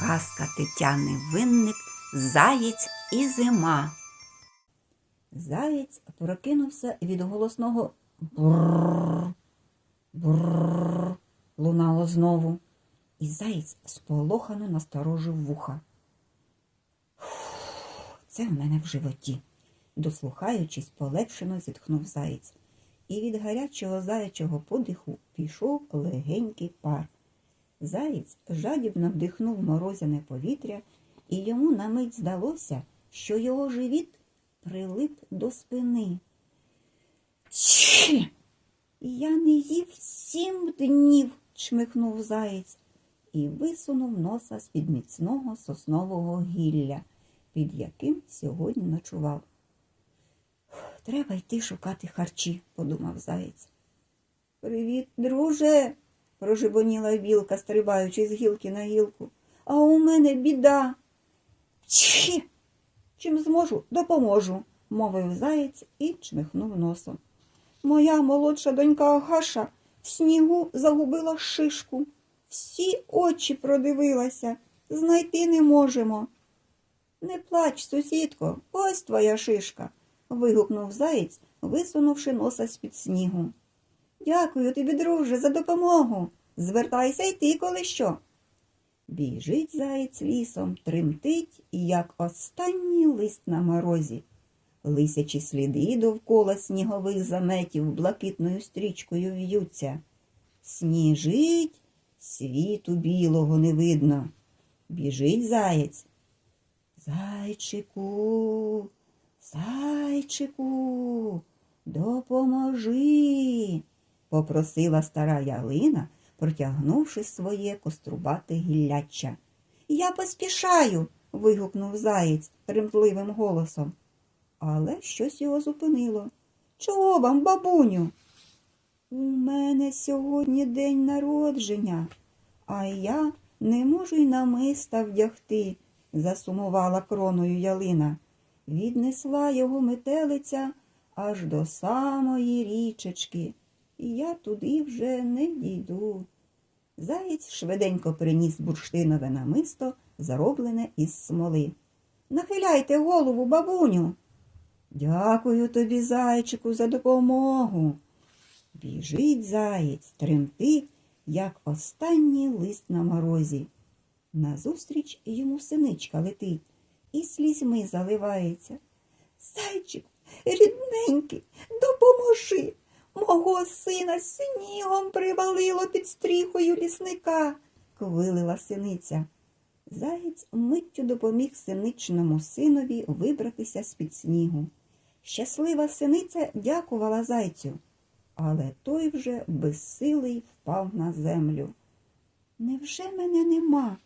Казка Тетяни Винник Заєць і зима. Заєць прокинувся від голосного бррр, бррр, лунало знову, і заєць сполохано насторожив вуха. Це в мене в животі, дослухаючись, полегшено зітхнув заєць, і від гарячого заячого подиху пішов легенький пар. Заєць жадібно вдихнув морозяне повітря, і йому на мить здалося, що його живіт прилип до спини. Чи! Я не їв сім днів, чмихнув заєць і висунув носа з-під міцного соснового гілля, під яким сьогодні ночував. Треба йти шукати харчі, подумав заєць. Привіт, друже, прожебоніла вілка, стрибаючи з гілки на гілку. А у мене біда. Чхі! Чим зможу, допоможу, мовив заєць і чмихнув носом. Моя молодша донька Агаша в снігу загубила шишку. Всі очі продивилася, знайти не можемо. Не плач, сусідко, ось твоя шишка. вигукнув заєць, висунувши носа з-під снігу. Дякую тобі, друже, за допомогу. Звертайся й ти, коли що. Біжить заєць лісом, тремтить, як останній лист на морозі. Лисячі сліди довкола снігових заметів блакитною стрічкою в'ються. Сніжить, світу білого не видно. Біжить заєць. Зайчику, зайчику, допоможи, попросила стара ялина, протягнувши своє кострубате гілляча. Я поспішаю. вигукнув заєць тремтливим голосом. Але щось його зупинило. Чого вам, бабуню? У мене сьогодні день народження, а я не можу й намиста вдягти, засумувала кроною ялина. Віднесла його метелиця аж до самої річечки, і я туди вже не дійду. Заєць швиденько приніс бурштинове намисто, зароблене із смоли. Нахиляйте голову, бабуню. Дякую тобі, зайчику, за допомогу. Біжить заєць, тремтить, як останній лист на морозі. Назустріч йому синичка летить і слізьми заливається. Зайчику, рідненький, допоможи. Мого сина снігом привалило під стріхою лісника, квилила синиця. Заєць миттю допоміг синичному синові вибратися з-під снігу. Щаслива синиця дякувала зайцю, але той вже безсилий впав на землю. Невже мене нема?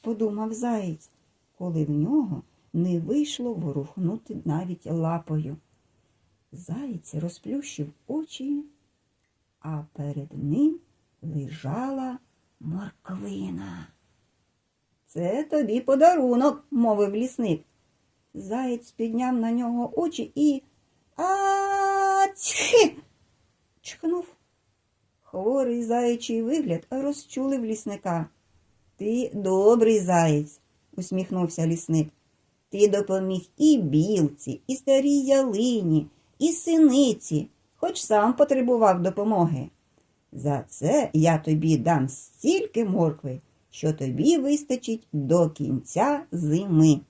подумав заєць, коли в нього не вийшло ворухнути навіть лапою. Заєць розплющив очі, а перед ним лежала морквина. Це тобі подарунок, мовив лісник. Заєць підняв на нього очі і а цхи. чхнув. Хворий заячий вигляд розчулив лісника. Ти добрий заєць, усміхнувся лісник. Ти допоміг і білці, і старій ялині, і синиці, хоч сам потребував допомоги. За це я тобі дам стільки моркви, що тобі вистачить до кінця зими.